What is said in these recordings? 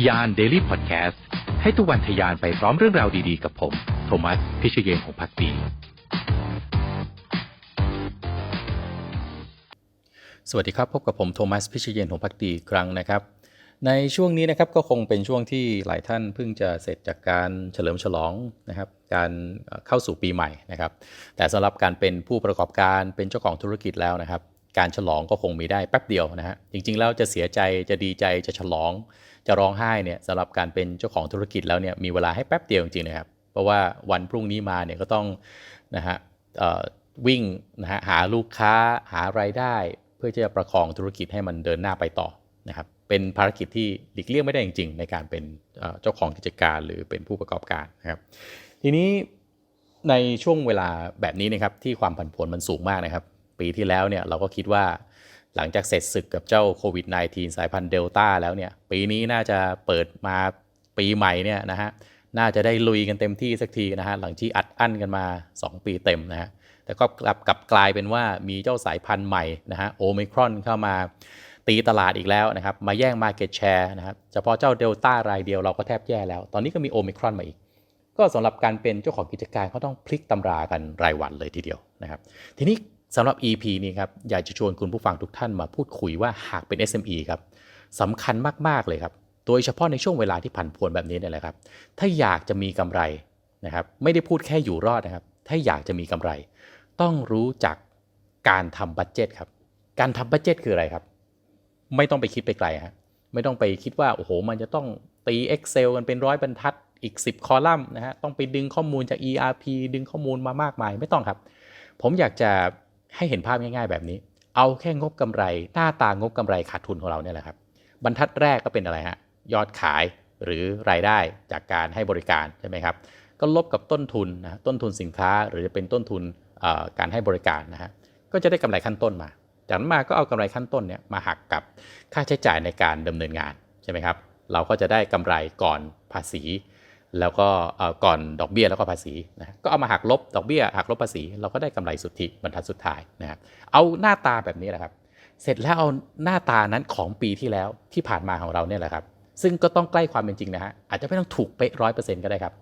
ทยาน Daily Podcast ให้ทุกวันทยานไปพร้อมเรื่องราวดีๆ กับผม โทมัส พิเชยเยนของพักดี สวัสดีครับ พบกับผมโทมัส พิชเยนของพักดีครั้งนะครับ ในช่วงนี้นะครับก็คงเป็นช่วงที่หลายท่านเพิ่งจะเสร็จจากการเฉลิมฉลองนะครับ การเอ่อเข้าสู่ปีใหม่นะครับ แต่สำหรับการเป็นผู้ประกอบการเป็นเจ้าของธุรกิจแล้วนะครับ การฉลองก็คงมีได้แป๊บเดียวนะฮะจริงๆแล้วจะเสียใจจะดีใจจะฉลอง จะร้องไห้เนี่ยสำหรับการเป็นเจ้าของธุรกิจแล้วเนี่ยมีเวลาให้แป๊บเดียวจริงๆนะครับเพราะว่าวันพรุ่งนี้มาเนี่ยก็ต้องนะฮะวิ่งนะฮะหาลูกค้าหารายได้ เพื่อที่จะประคองธุรกิจให้มันเดินหน้าไปต่อนะครับเป็นภารกิจที่หลีกเลี่ยงไม่ได้จริง ๆ ในการเป็นเจ้าของกิจการหรือเป็นผู้ประกอบการนะครับทีนี้ในช่วงเวลาแบบนี้นะครับที่ความผันผวนมันสูงมากนะครับ ปีที่แล้วเนี่ยเราก็คิดว่าหลังจากเสร็จศึกกับเจ้าโควิด -19 สายพันธุ์เดลต้าแล้วเนี่ยปีนี้น่าจะเปิดมาปีใหม่เนี่ยนะฮะน่าจะได้ลุยกันเต็มที่สักทีนะฮะหลังที่อัดอั้นกันมา 2 ปีเต็มนะฮะแต่ก็กลับกลับกลายเป็นว่ามีเจ้าสายพันธุ์ใหม่นะฮะโอมิครอนเข้ามาตีตลาดอีกแล้วนะครับมาแย่งมาเก็ตแชร์นะครับเฉพาะเจ้าเดลต้ารายเดียวเราก็แทบแย่แล้ว ตอนนี้ก็มีโอมิครอนมาอีก ก็สำหรับการเป็นเจ้าของกิจการเขาต้องพลิกตำรากันรายวันเลยทีเดียวนะครับทีนี้ สำหรับ EP นี้ครับอยากจะชวนคุณผู้ฟังทุกท่านมาพูดคุยว่าหากเป็น SME ครับสำคัญมาก ๆ เลยครับ โดยเฉพาะในช่วงเวลาที่ผันผวนแบบนี้นี่แหละครับ ถ้าอยากจะมีกำไรนะครับ ไม่ได้พูดแค่อยู่รอดนะครับ ถ้าอยากจะมีกำไร ต้องรู้จักการทำบัตเจตครับ การทำบัตเจตคืออะไรครับ ไม่ต้องไปคิดไปไกลฮะไม่ต้องไปคิดว่าโอ้โห มันจะต้องตี Excel กันเป็นร้อยบรรทัดอีก 10 คอลัมน์นะฮะต้องไปดึงข้อมูลจาก ERP ดึงข้อมูลมามากมาย ไม่ต้องครับ ผมอยากจะ ให้เห็นภาพง่ายๆ แบบนี้ เอาแค่งบกำไร หน้าตางบกำไรขาดทุนของเราเนี่ยแหละครับ บรรทัดแรกก็เป็นอะไรฮะยอดขายหรือรายได้จากการให้บริการใช่ไหมครับ ก็ลบกับต้นทุนนะต้นทุนสินค้าหรือจะเป็นต้นทุนการให้บริการนะฮะก็จะได้กำไรขั้นต้นมา จากนั้นมาก็เอากำไรขั้นต้นเนี่ยมาหักกับค่าใช้จ่ายในการดำเนินงานใช่ไหมครับ เราก็จะได้กำไรก่อนภาษี แล้วก็ก่อนดอกเบี้ยแล้วก็ภาษีนะก็เอามาหักลบดอกเบี้ยหักลบภาษี เราก็ได้กำไรสุทธิบรรทัดสุดท้ายนะครับเอาหน้าตาแบบนี้แหละครับ เสร็จแล้วเอาหน้าตานั้นของปีที่แล้วที่ผ่านมาของเราเนี่ยแหละครับ ซึ่งก็ต้องใกล้ความเป็นจริงนะฮะอาจจะไม่ต้องถูกเป๊ะร้อยเปอร์เซ็นต์ก็ได้ครับ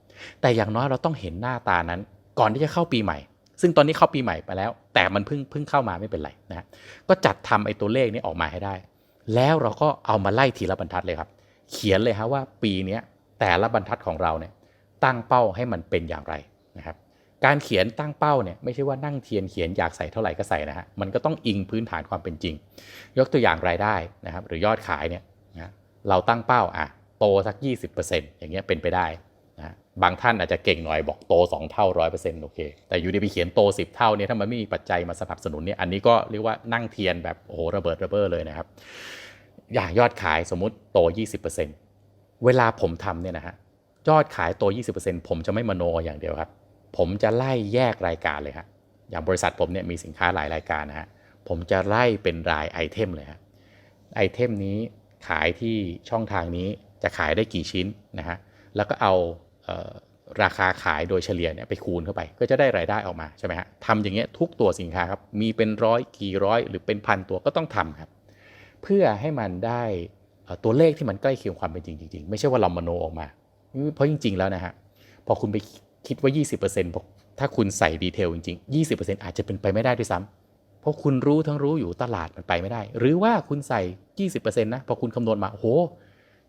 แต่อย่างน้อยเราต้องเห็นหน้าตานั้น ก่อนที่จะเข้าปีใหม่ ซึ่งตอนนี้เข้าปีใหม่ไปแล้ว แต่มันเพิ่งเพิ่งเข้ามาไม่เป็นไรนะฮะก็จัดทำไอ้ตัวเลขนี้ออกมาให้ได้ แล้วเราก็เอามาไล่ทีละบรรทัดเลยครับ เขียนเลยฮะว่าปีนี้ แต่ละบรรทัดของเราเนี่ยตั้งเป้าให้มันเป็นอย่างไรนะครับการเขียนตั้งเป้าเนี่ยไม่ใช่ว่านั่งเทียนเขียนอยากใส่เท่าไหร่ก็ใส่นะฮะมันก็ต้องอิงพื้นฐานความเป็นจริง ยกตัวอย่างรายได้นะครับหรือยอดขายเนี่ยนะเราตั้งเป้าอะโตสัก 20%อย่างเงี้ยเป็นไปได้นะบางท่านอาจจะเก่งหน่อยบอกโต 2 เท่า 100%โอเค แต่อยู่ดีไปเขียนโต 10 เท่าเนี่ยถ้ามันไม่มีปัจจัยมาสนับสนุนเนี่ยอันนี้ก็เรียกว่านั่งเทียนแบบโอ้โหระเบิดระเบ้อเลยนะครับอย่างยอดขายสมมติโต 20% เวลาผมทำเนี่ยนะฮะยอดขายโต20%ผมจะไม่มโนอย่างเดียวครับ ผมจะไล่แยกรายการเลยฮะอย่างบริษัทผมเนี่ยมีสินค้าหลายรายการนะฮะผมจะไล่เป็นรายไอเทมเลยฮะไอเทมนี้ขายที่ช่องทางนี้จะขายได้กี่ชิ้นนะฮะแล้วก็เอาเออราคาขายโดยเฉลี่ยเนี่ยไปคูณเข้าไป ก็จะได้รายได้ออกมาใช่ไหมฮะทำอย่างเงี้ยทุกตัวสินค้าครับมีเป็นร้อยกี่ร้อย หรือเป็นพันตัวก็ต้องทำครับ เพื่อให้มันได้ ตัวเลขที่มันใกล้เคียงความเป็นจริงจริงๆ ไม่ใช่ว่าเรามโนออกมา เพราะจริง ๆ แล้วนะฮะ พอคุณไปคิดว่า 20%บอกถ้าคุณใส่ดีเทลจริงๆ 20%อาจจะเป็นไปไม่ได้ด้วยซ้ำเพราะคุณรู้ทั้งรู้อยู่ตลาดมันไปไม่ได้ หรือว่าคุณใส่ 20%นะ พอคุณคำนวณมา โอ้โห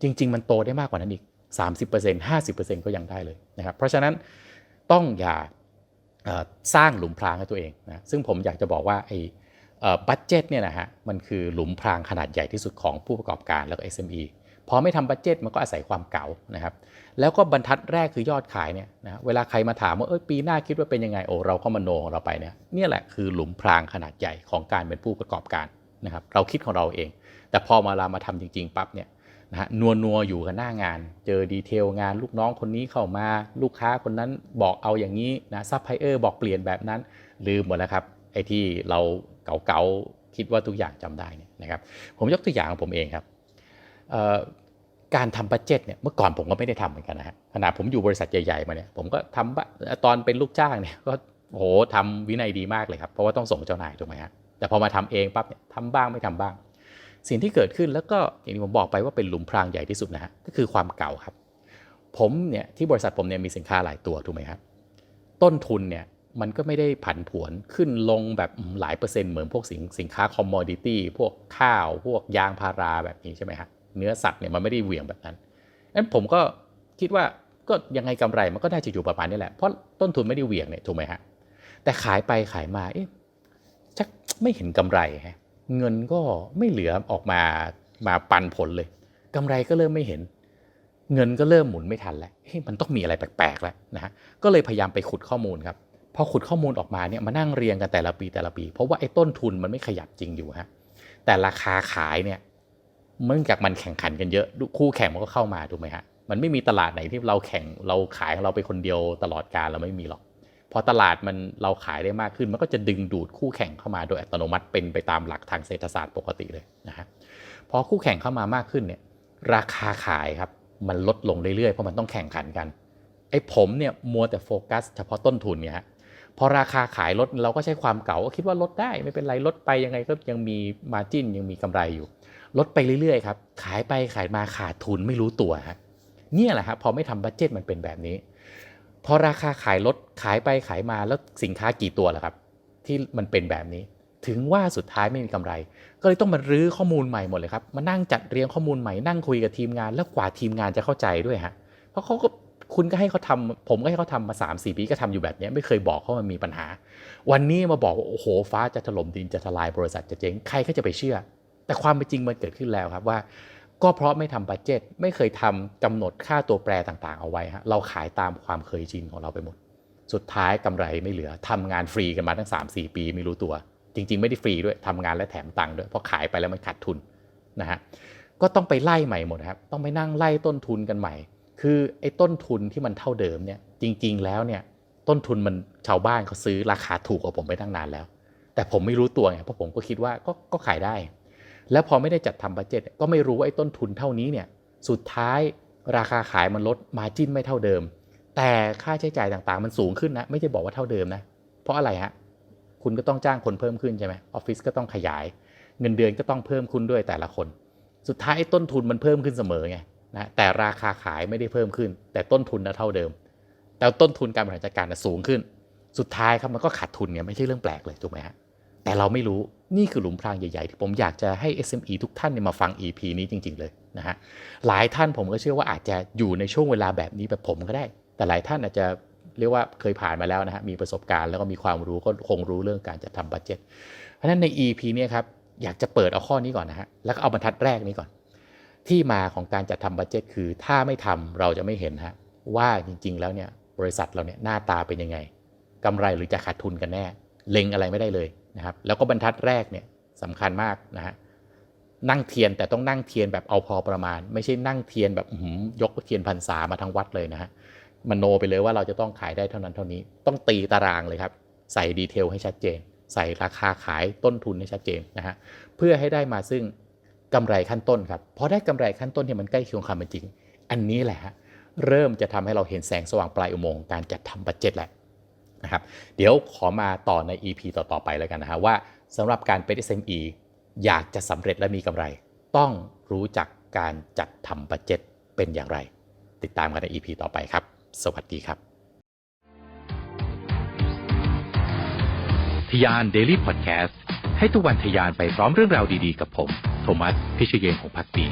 จริง ๆ มันโตได้มากกว่านั้นอีก 30% 50%ก็ยังได้เลยนะครับ เพราะฉะนั้นต้องอย่าสร้างหลุมพรางให้ตัวเองนะ ซึ่งผมอยากจะบอกว่าไอ้ บัตเจ็ตเนี่ยนะฮะมันคือหลุมพรางขนาดใหญ่ที่สุดของผู้ประกอบการแล้วก็ SME พอไม่ทำบัตเจ็ตมันก็อาศัยความเก่านะครับแล้วก็บรรทัดแรกคือยอดขายเนี่ยนะเวลาใครมาถามว่าเอ้ยปีหน้าคิดว่าเป็นยังไงโอ้เราก็มโนของเราไปเนี่ยเนี่ยแหละคือหลุมพรางขนาดใหญ่ของการเป็นผู้ประกอบการนะครับเราคิดของเราเอง แต่พอมาลามาทำจริง ๆปั๊บเนี่ยนะฮะนัวนัวอยู่กันหน้างาน เจอดีเทลงานลูกน้องคนนี้เข้ามา ลูกค้าคนนั้นบอกเอาอย่างนี้นะซัพพลายเออร์บอกเปลี่ยนแบบนั้นลืมหมดแล้วครับไอ้ที่เรา เก่าๆคิดว่าทุกอย่างจำได้เนี่ยนะครับผมยกตัวอย่างของผมเองครับการทำบัตเจ็ตเนี่ยเมื่อก่อนผมก็ไม่ได้ทำเหมือนกันนะฮะขนาดผมอยู่บริษัทใหญ่ๆมาเนี่ยผมก็ทำบะตอนเป็นลูกจ้างเนี่ยก็โหทำวินัยดีมากเลยครับ เพราะว่าต้องส่งเจ้านายถูกไหมฮะแต่พอมาทำเองปั๊บเนี่ยทำบ้างไม่ทำบ้าง สิ่งที่เกิดขึ้นแล้วก็อย่างที่ผมบอกไปว่าเป็นหลุมพรางใหญ่ที่สุดนะฮะก็คือความเก่าครับ ผมเนี่ยที่บริษัทผมเนี่ยมีสินค้าหลายตัวถูกไหมครับต้นทุนเนี่ย มันก็ไม่ได้ผันผวนขึ้นลงแบบหลายเปอร์เซ็นต์เหมือนพวกสินสินค้าคอมมอดิตี้พวกข้าว พวกยางพาราแบบนี้ใช่ไหมฮะเนื้อสัตว์เนี่ยมันไม่ได้เหวี่ยงแบบนั้นนั้นผมก็คิดว่าก็ยังไงกำไรมันก็น่าจะอยู่ประมาณนี้แหละเพราะต้นทุนไม่ได้เหวี่ยงเนี่ยถูกไหมฮะแต่ขายไปขายมาเอ๊ะชักไม่เห็นกำไรฮะเงินก็ไม่เหลือออกมามาปันผลเลยกำไรก็เริ่มไม่เห็น เงินก็เริ่มหมุนไม่ทันแล้วเฮ้ยมันต้องมีอะไรแปลกๆแล้วนะฮะก็เลยพยายามไปขุดข้อมูลครับ พอขุดข้อมูลออกมาเนี่ยมานั่งเรียงกันแต่ละปีแต่ละปี เพราะว่าไอ้ต้นทุนมันไม่ขยับจริงอยู่ฮะแต่ราคาขายเนี่ยเนื่องจากมันแข่งขันกันเยอะคู่แข่งมันก็เข้ามาถูกไหมฮะมันไม่มีตลาดไหนที่เราแข่งเราขายของเราไปคนเดียวตลอดการเราไม่มีหรอก พอตลาดมันเราขายได้มากขึ้น มันก็จะดึงดูดคู่แข่งเข้ามาโดยอัตโนมัติเป็นไปตามหลักทางเศรษฐศาสตร์ปกติเลยนะฮะพอคู่แข่งเข้ามามากขึ้นเนี่ยราคาขายครับมันลดลงเรื่อยๆเพราะมันต้องแข่งขันกันไอ้ผมเนี่ยมัวแต่โฟกัสเฉพาะต้นทุนเนี่ยฮะ พอราคาขายลดเราก็ใช้ความเก่าก็คิดว่าลดได้ไม่เป็นไรลดไปยังไงก็ยังมีมาจิ้นยังมีกำไรอยู่ ลดไปเรื่อยๆครับขายไปขายมาขาดทุนไม่รู้ตัวฮะเนี่ยแหละครับพอไม่ทำบัตเจ็ตมันเป็นแบบนี้ พอราคาขายลดขายไปขายมาแล้วสินค้ากี่ตัวล่ะครับ ที่มันเป็นแบบนี้ ถึงว่าสุดท้ายไม่มีกำไร ก็เลยต้องมารื้อข้อมูลใหม่หมดเลยครับมานั่งจัดเรียงข้อมูลใหม่นั่งคุยกับทีมงาน แล้วกว่าทีมงานจะเข้าใจด้วยฮะเพราะเขาก็ คุณก็ให้เขาทำผมก็ให้เขาทำมา3าสี่ปีก็ทำอยู่แบบนี้ไม่เคยบอกเขามันมีปัญหา วันนี้มาบอกว่าโอ้โหฟ้าจะถล่มดินจะทลายบริษัทจะเจ๊งใครก็จะไปเชื่อ แต่ความเป็นจริงมันเกิดขึ้นแล้วครับว่า ก็เพราะไม่ทำบัตเจ็ตไม่เคยทำกำหนดค่าตัวแปรต่างๆ เอาไว้ฮะเราขายตามความเคยชินของเราไปหมด สุดท้ายกำไรไม่เหลือทำงานฟรีกันมาตั้ง 3-4 ปีไม่รู้ตัว จริง ๆ ไม่ได้ฟรีด้วยทำงานและแถมตังค์ด้วยเพราะขายไปแล้วมันขาดทุนนะฮะก็ต้องไปไล่ใหม่หมดครับต้องไปนั่งไล่ต้นทุนกันใหม่ คือไอ้ต้นทุนที่มันเท่าเดิมเนี่ยจริง ๆ แล้วเนี่ยต้นทุนมันชาวบ้านเขาซื้อราคาถูกกว่าผมไปตั้งนานแล้ว แต่ผมไม่รู้ตัวไงเพราะผมก็คิดว่าก็ก็ขายได้ แล้วพอไม่ได้จัดทำบัตเจ็ตก็ไม่รู้ว่าไอ้ต้นทุนเท่านี้เนี่ยสุดท้ายราคาขายมันลดมาจิ้นไม่เท่าเดิม แต่ค่าใช้จ่ายต่างๆ มันสูงขึ้นนะไม่ใช่บอกว่าเท่าเดิมนะเพราะอะไรฮะคุณก็ต้องจ้างคนเพิ่มขึ้นใช่ไหมออฟฟิศก็ต้องขยาย เงินเดือนก็ต้องเพิ่มขึ้นด้วยแต่ละคน สุดท้ายไอ้ต้นทุนมันเพิ่มขึ้นเสมอไง นะแต่ราคาขายไม่ได้เพิ่มขึ้น แต่ต้นทุนนะเท่าเดิม แต่ต้นทุนการบริหารจัดการนะสูงขึ้น สุดท้ายครับมันก็ขาดทุนเนี่ยไม่ใช่เรื่องแปลกเลยถูกไหมฮะแต่เราไม่รู้นี่คือหลุมพรางใหญ่ ๆ ที่ผมอยากจะให้ SME ทุกท่านเนี่ยมาฟัง EP นี้จริง ๆ เลยนะฮะหลายท่านผมก็เชื่อว่าอาจจะอยู่ในช่วงเวลาแบบนี้แบบผมก็ได้ แต่หลายท่านอาจจะเรียกว่าเคยผ่านมาแล้วนะฮะมีประสบการณ์แล้วก็มีความรู้ก็คงรู้เรื่องการจัดทำบัตเจ็ตเพราะฉะนั้นใน EP เนี่ยครับอยากจะเปิดเอาข้อนี้ก่อนนะฮะแล้วก็เอาบรรทัดแรกนี้ก่อน ที่มาของการจัดทำบัตเจ็ตคือถ้าไม่ทำเราจะไม่เห็นฮะว่าจริงๆแล้วเนี่ยบริษัทเราเนี่ยหน้าตาเป็นยังไงกำไรหรือจะขาดทุนกันแน่ เล็งอะไรไม่ได้เลยนะครับแล้วก็บรรทัดแรกเนี่ยสำคัญมากนะฮะนั่งเทียนแต่ต้องนั่งเทียนแบบเอาพอประมาณ ไม่ใช่นั่งเทียนแบบยกเทียนพรรษามาทั้งวัดเลยนะฮะมโนไปเลยว่าเราจะต้องขายได้เท่านั้นเท่านี้ ต้องตีตารางเลยครับ ใส่ดีเทลให้ชัดเจน ใส่ราคาขายต้นทุนให้ชัดเจนนะฮะเพื่อให้ได้มาซึ่ง กำไรขั้นต้นครับพอได้กำไรขั้นต้นที่มันใกล้เคียงความเป็นจริง อันนี้แหละฮะเริ่มจะทำให้เราเห็นแสงสว่างปลายอุโมงค์การจัดทำบัตเจ็ตแหละนะครับเดี๋ยวขอมาต่อใน EP ต่อๆไปแล้วกันนะฮะว่าสำหรับการเป็น SME อยากจะสำเร็จและมีกำไร ต้องรู้จักการจัดทำบัตเจ็ตเป็นอย่างไร ติดตามกันใน EP ต่อไปครับ สวัสดีครับ ทยาน Daily Podcast ให้ทุกวันทยานไปพร้อมเรื่องราวดีๆ กับผม โทมัส พิเชยนของพักดี